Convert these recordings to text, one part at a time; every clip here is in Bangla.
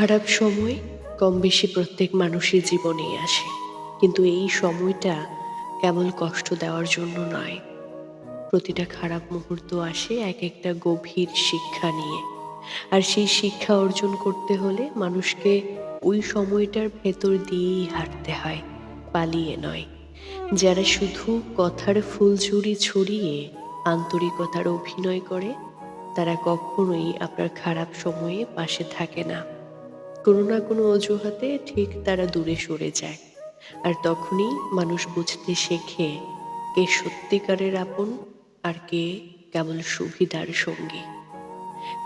খারাপ সময় কম বেশি প্রত্যেক মানুষের জীবনেই আসে। কিন্তু এই সময়টা কেবল কষ্ট দেওয়ার জন্য নয়। প্রতিটা খারাপ মুহূর্ত আসে এক একটা গভীর শিক্ষা নিয়ে। আর সেই শিক্ষা অর্জন করতে হলে মানুষকে ওই সময়টার ভেতর দিয়েই হাঁটতে হয়, পালিয়ে নয়। যারা শুধু কথার ফুলঝুরি ছড়িয়ে আন্তরিকতার অভিনয় করে, তারা কখনোই আপনার খারাপ সময়ে পাশে থাকে না। কোনো না কোনো অজুহাতে ঠিক তারা দূরে সরে যায়। আর তখনই মানুষ বুঝতে শেখে কে সত্যিকারের আপন আর কে কেবল সুবিধার সঙ্গী।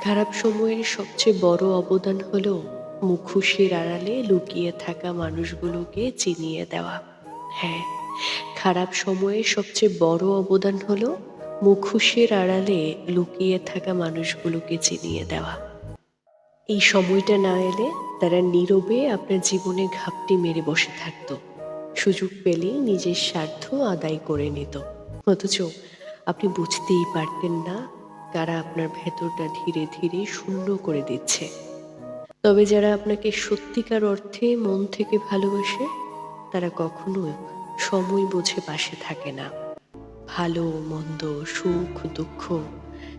খারাপ সময়ের সবচেয়ে বড় অবদান হলো মুখোশের আড়ালে লুকিয়ে থাকা মানুষগুলোকে চিনিয়ে দেওয়া। হ্যাঁ খারাপ সময়ে সবচেয়ে বড় অবদান হলো মুখোশের আড়ালে লুকিয়ে থাকা মানুষগুলোকে চিনিয়ে দেওয়া। এই সময়টা না এলে তারা নীরবে আপনার জীবনে ঘাপটি মেরে বসে থাকত। সুযোগ পেলেই নিজের স্বার্থ আদায় করে নিত। অথচ আপনি বুঝতেই পারতেন না কারা আপনার ভেতরটা ধীরে ধীরে শূন্য করে দিচ্ছে। তবে যারা আপনাকে সত্যিকার অর্থে মন থেকে ভালোবাসে, তারা কখনোই সময় বুঝে পাশে থাকে না। ভালো, মন্দ, সুখ, দুঃখ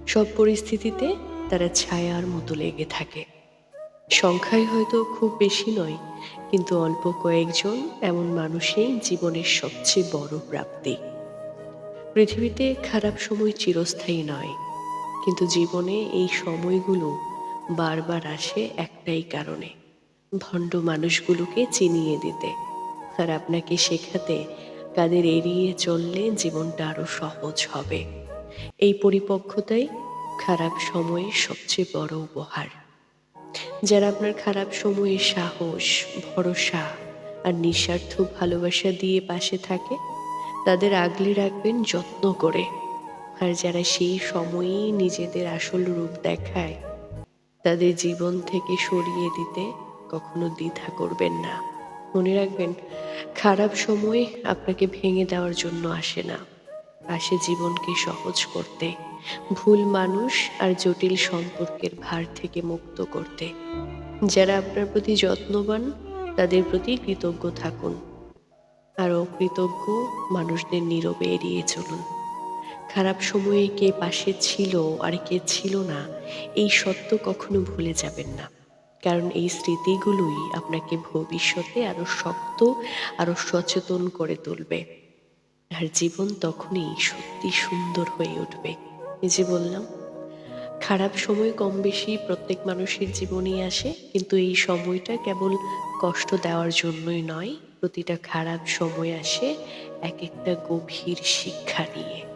সব পরিস্থিতিতে তারা ছায়ার মতো লেগে থাকে। সংখ্যায় হয়তো খুব বেশি নয়, কিন্তু অল্প কয়েকজন এমন মানুষই জীবনের সবচেয়ে বড় প্রাপ্তি। পৃথিবীতে খারাপ সময় চিরস্থায়ী নয়, কিন্তু জীবনে এই সময়গুলো বারবার আসে একটাই কারণে, ভণ্ড মানুষগুলোকে চিনিয়ে দিতে। আর আপনাকে শেখাতে কাদের এড়িয়ে চললে জীবনটা আরও সহজ হবে। এই পরিপক্কতাই খারাপ সময়ের সবচেয়ে বড় উপহার। যারা আপনার খারাপ সময়ে সাহস, ভরসা আর নিঃস্বার্থ ভালোবাসা দিয়ে পাশে থাকে, তাদের আগলে রাখবেন যত্ন করে। আর যারা সেই সময়েই নিজেদের আসল রূপ দেখায়, তাদের জীবন থেকে সরিয়ে দিতে কখনো দ্বিধা করবেন না। মনে রাখবেন, খারাপ সময় আপনাকে ভেঙে দেওয়ার জন্য আসে না। আসে জীবনকে সহজ করতে। ভুল মানুষ আর জটিল সম্পর্কের ভার থেকে মুক্ত করতে। যারা আপনার প্রতি যত্নবান, তাদের প্রতি কৃতজ্ঞ থাকুন। আর অকৃতজ্ঞ মানুষদের নীরবে এড়িয়ে চলুন। খারাপ সময়ে কে পাশে ছিল আর কে ছিল না, এই সত্য কখনো ভুলে যাবেন না। কারণ এই স্মৃতিগুলোই আপনাকে ভবিষ্যতে আরও শক্ত, আরও সচেতন করে তুলবে। আর জীবন তখনই সত্যি সুন্দর হয়ে উঠবে। যে বললাম, খারাপ সময় কম বেশি প্রত্যেক মানুষের জীবনেই আসে, কিন্তু এই সময়টা কেবল কষ্ট দেওয়ার জন্যই নয়, প্রতিটা খারাপ সময় আসে এক একটা গভীর শিক্ষা নিয়ে।